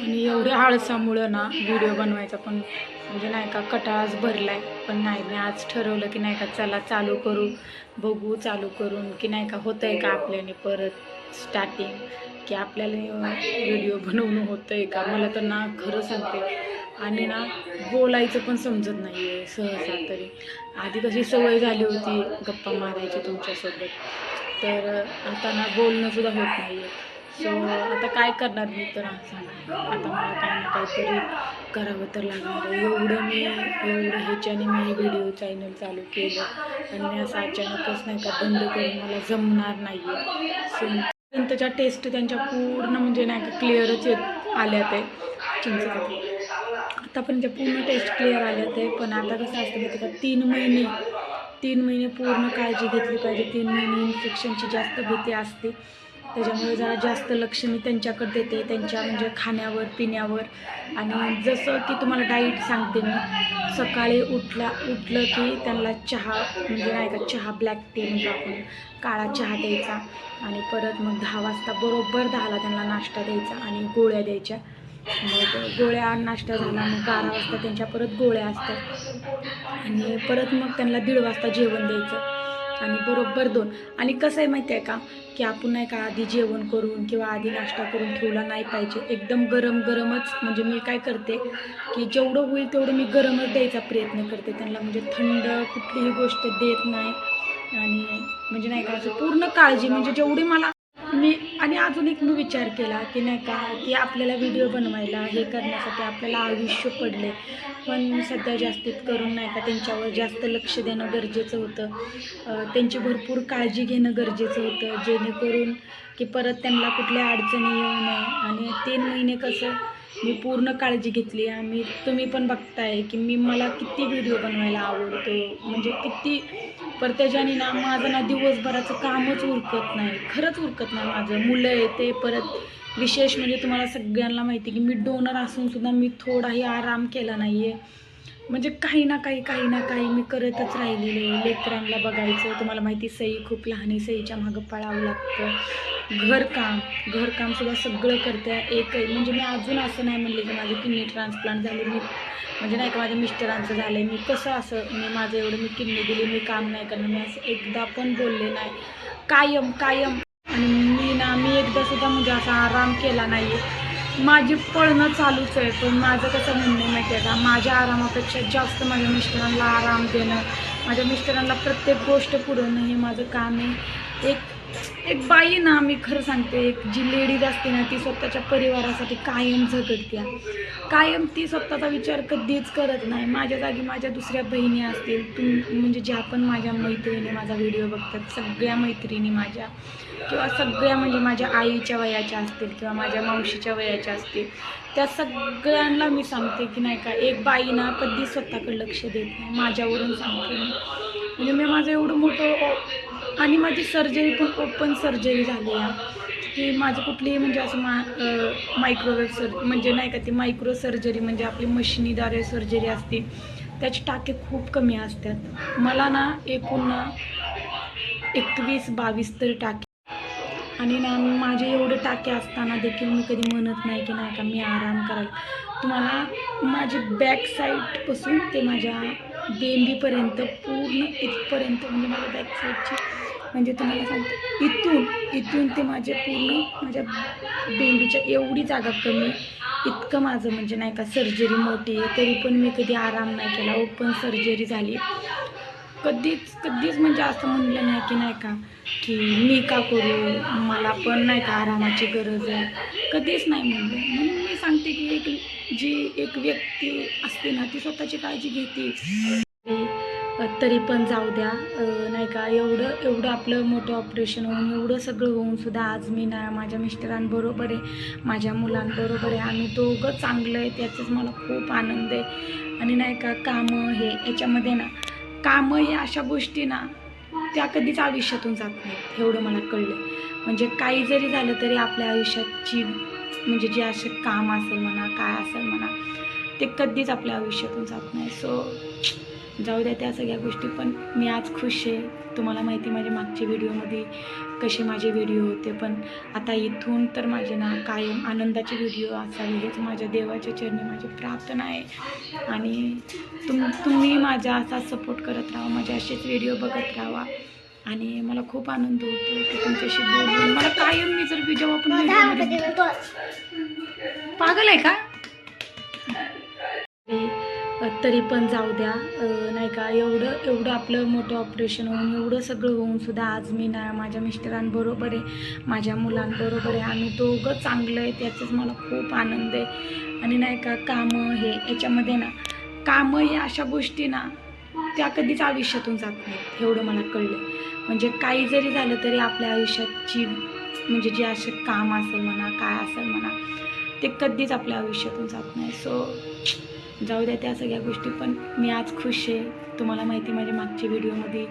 आणि एवढ्या आळसामुळं ना व्हिडिओ बनवायचा पण म्हणजे नाही का कटाळाच भरलाय. पण नाही मी आज ठरवलं की नाही का चला चालू करू बघू चालू करून की नाही का होतं आहे का आपल्याने परत स्टार्टिंग की आपल्याला व्हिडिओ बनवणं होतं आहे का? मला तर ना खरं सांगते. आणि ना बोलायचं पण समजत नाही आहे सहसा तरी. आधी कशी सवय झाली होती गप्पा मारायची तुमच्यासोबत. तर आता ना बोलणंसुद्धा होत नाही आहे सो आता काय करणार मी तर सांगा आता मला काय ना काहीतरी करावं तर लागणार एवढं मी एवढं ह्याच्याने मी व्हिडिओ चॅनल चालू केलं. आणि मी असं अचानकच नाही का बंद करून मला जमणार नाही आहे सो त्याच्या टेस्ट त्यांच्या पूर्ण म्हणजे नाही का क्लिअरच येत आल्या ते. चिंचेच्या आतापर्यंत पूर्ण टेस्ट क्लिअर आल्या ते पण आता कसं असतं माहिती का तीन महिने तीन महिने पूर्ण काळजी घेतली पाहिजे. तीन महिने इन्फेक्शनची जास्त भीती असते. त्याच्यामुळे जरा जास्त लक्ष मी त्यांच्याकडे देते. त्यांच्या म्हणजे खाण्यावर पिण्यावर. आणि जसं की तुम्हाला डाईट सांगते मी सकाळी उठला उठलं की त्यांना चहा म्हणजे नाही का चहा ब्लॅक टी म्हणजे आपण काळा चहा द्यायचा. आणि परत मग दहा वाजता बरोबर दहाला त्यांना नाश्ता द्यायचा आणि गोळ्या द्यायच्या. मग गोळ्या नाश्ता झाला मग बारा वाजता त्यांच्या परत गोळ्या असतात. आणि परत मग त्यांना दीड वाजता जेवण द्यायचं. आणि बरोबर दोन. आणि कसं आहे माहिती आहे का? की आपण नाही का आधी जेवण करून किंवा आधी नाश्ता करून ठेवला नाही पाहिजे. एकदम गरम गरमच म्हणजे मी काय करते की जेवढं होईल तेवढं मी गरमच द्यायचा प्रयत्न करते. त्यांना म्हणजे थंड कुठलीही गोष्ट देत नाही. आणि म्हणजे नाही का असं पूर्ण काळजी म्हणजे जेवढी मला मी आणि अजून एक मी विचार केला की नाही का की आपल्याला व्हिडिओ बनवायला हे करण्यासाठी आपल्याला आयुष्य पडले पण सध्या जास्तीत करून नाही का त्यांच्यावर जास्त लक्ष देणं गरजेचं होतं. त्यांची भरपूर काळजी घेणं गरजेचं होतं. जेणेकरून की परत त्यांना कुठल्या अडचणी येऊ नये. आणि तीन महिने कसं मी पूर्ण काळजी घेतली आम्ही तुम्ही पण बघताय की मी मला किती व्हिडिओ बनवायला आवडतो. म्हणजे किती पर त्याच्याने ना माझं ना दिवसभराचं कामच उरकत नाही. खरंच उरकत नाही माझं. मुलं येते परत विशेष म्हणजे तुम्हाला सगळ्यांना माहिती की मी डोनर असून सुद्धा मी थोडाही आराम केला नाही आहे म्हणजे काही ना काही काही ना काही मी करतच राहिलेले आहे. लेकरांना बघायचं तुम्हाला माहिती सई खूप लहान आहे सईच्या मागं पळावं लागतं. घरकाम घरकामसुद्धा सगळं करते. एक म्हणजे मी अजून असं नाही म्हणले की माझं किडनी ट्रान्सप्लांट झाले मी म्हणजे नाही का माझ्या मिस्टरांचं झालं आहे मी कसं असं मी माझं एवढं मी किडनी दिली मी काम नाही करणार. मी असं एकदा पण बोलले नाही. कायम कायम. आणि मी ना मी एकदा सुद्धा म्हणजे असा आराम केला नाही आहे माझी पळणं चालूच आहे पण माझं कसं म्हणणं आहे माहिती आहे का? माझ्या आरामापेक्षा जास्त माझ्या मिस्टरांना आराम देणं माझ्या मिस्टरांना प्रत्येक गोष्ट पुरवणं हे माझं काम आहे. एक एक बाई ना मी खरं सांगते एक जी लेडीज असते ना ती स्वतःच्या परिवारासाठी कायम झगडत्या. कायम ती स्वतःचा विचार कधीच करत नाही. माझ्या जागी माझ्या दुसऱ्या बहिणी असतील तुम म्हणजे ज्या पण माझ्या मैत्रिणी माझा व्हिडिओ बघतात सगळ्या मैत्रिणी माझ्या किंवा सगळ्या म्हणजे माझ्या आईच्या वयाच्या असतील किंवा माझ्या मावशीच्या वयाच्या असतील त्या सगळ्यांना मी सांगते की नाही का एक बाई ना कधीच स्वतःकडे लक्ष देत नाही. माझ्यावरून सांगते मी. म्हणजे मी माझं एवढं मोठं आणि माझी सर्जरी पण ओपन सर्जरी झाली आहे. की माझं कुठलीही म्हणजे असं मा मायक्रोवेव्ह सर म्हणजे नाही का ती मायक्रो सर्जरी म्हणजे आपली मशिनीद्वारे सर्जरी असते. त्याचे टाके खूप कमी असतात. मला ना एकूण एकवीस बावीस तरी टाके. आणि ना माझे एवढे टाके असताना देखील मी कधी म्हणत नाही की नाही का मी आराम करायला तुम्हाला माझी बॅक साईडपासून ते माझ्या बेंबीपर्यंत पूर्ण इथपर्यंत म्हणजे माझ्या बॅक साईडची म्हणजे तुम्हाला सांगते इथून इथून ते माझे पूर्ण माझ्या बेंबीच्या एवढी जागा कमी इतकं माझं म्हणजे नाही का सर्जरी मोठी आहे तरी पण मी कधी आराम नाही केला ओपन सर्जरी झाली. कधीच कधीच म्हणजे असं म्हणलं नाही की नाही का की मी का करू मला पण नाही का आरामाची गरज आहे. कधीच नाही म्हणलं. म्हणून मी सांगते की एक जी एक व्यक्ती असते ना ती स्वतःची काळजी घेते. तरी- पण जाऊ द्या. नाही का एवढं एवढं आपलं मोठं ऑपरेशन होऊन एवढं सगळं होऊन सुद्धा आज मी ना माझ्या मिस्टरांबरोबर आहे माझ्या मुलांबरोबर आहे. आम्ही दोघं चांगलं आहे त्याचाच मला खूप आनंद आहे. आणि नाही का कामं हे याच्यामध्ये ना कामं हे अशा गोष्टी ना त्या कधीच आयुष्यातून जात नाहीत एवढं मला कळलं म्हणजे काही जरी झालं तरी आपल्या आयुष्याची म्हणजे जे असे काम असेल म्हणा काय असेल म्हणा ते कधीच आपल्या आयुष्यातून जात नाही. सो जाऊ द्या त्या सगळ्या गोष्टी पण मी आज खुश आहे. तुम्हाला माहिती माझ्या मागच्या व्हिडिओमध्ये कसे माझे व्हिडिओ होते पण आता इथून तर माझे ना कायम आनंदाचे व्हिडिओ असावे हेच माझ्या देवाच्या चरणी माझी प्रार्थना आहे. आणि तुम तुम्ही माझा असा सपोर्ट करत राहा माझे असेच व्हिडिओ बघत राहा. आणि मला खूप आनंद होतो की तुमच्याशी बोलून. मला कायम मी जर जेव्हा पण पागल आहे का? तरी पण जाऊ द्या. नाही का एवढं एवढं आपलं मोठं ऑपरेशन होऊन एवढं सगळं होऊन सुद्धा आज मी ना माझ्या मिस्टरांबरोबर आहे माझ्या मुलांबरोबर आहे. आम्ही दोघं चांगलं आहे त्याचाच मला खूप आनंद आहे. आणि नाही का कामं हे याच्यामध्ये ना कामं हे अशा गोष्टी ना त्या कधीच आयुष्यातून जात नाहीत एवढं मला कळलं म्हणजे काही जरी झालं तरी आपल्या आयुष्याची म्हणजे जे असे काम असेल म्हणा काय असेल म्हणा ते कधीच आपल्या आयुष्यातून जात नाही. सो जाऊ द्या त्या सगळ्या गोष्टी पण मी आज खुश आहे. तुम्हाला माहिती माझ्या मागच्या व्हिडिओमध्ये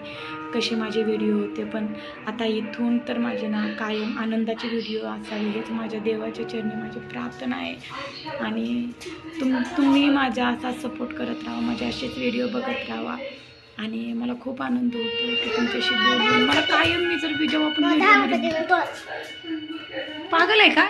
कसे माझे व्हिडिओ होते पण आता इथून तर माझे ना कायम आनंदाचे व्हिडिओ असावे हेच माझ्या देवाच्या चरणी माझी प्रार्थना आहे. आणि तुम तुम्ही माझा असा सपोर्ट करत राहा माझे असेच व्हिडिओ बघत राहा. आणि मला खूप आनंद होतो की तुमच्याशी बोलून. मला कायम मी जर जेव्हा पण व्हिडिओमध्ये पागल आहे का?